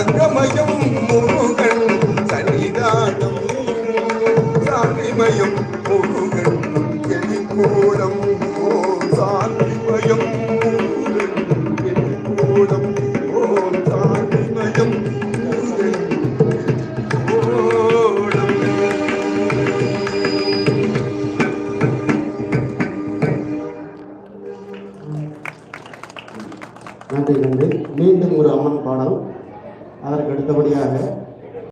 சங்கமயம் முருகன் சன்னிதானம் சாந்திமயம் முருகன். எடிக்கோலம் ஓம் சாந்திமயம் முருகன். எடிக்கோலம் ஓம் சாந்திமயம் நன்றி நன்றி. மீண்டும் ஒரு அம்மன் பாடல். அதற்கு அடுத்தபடியாக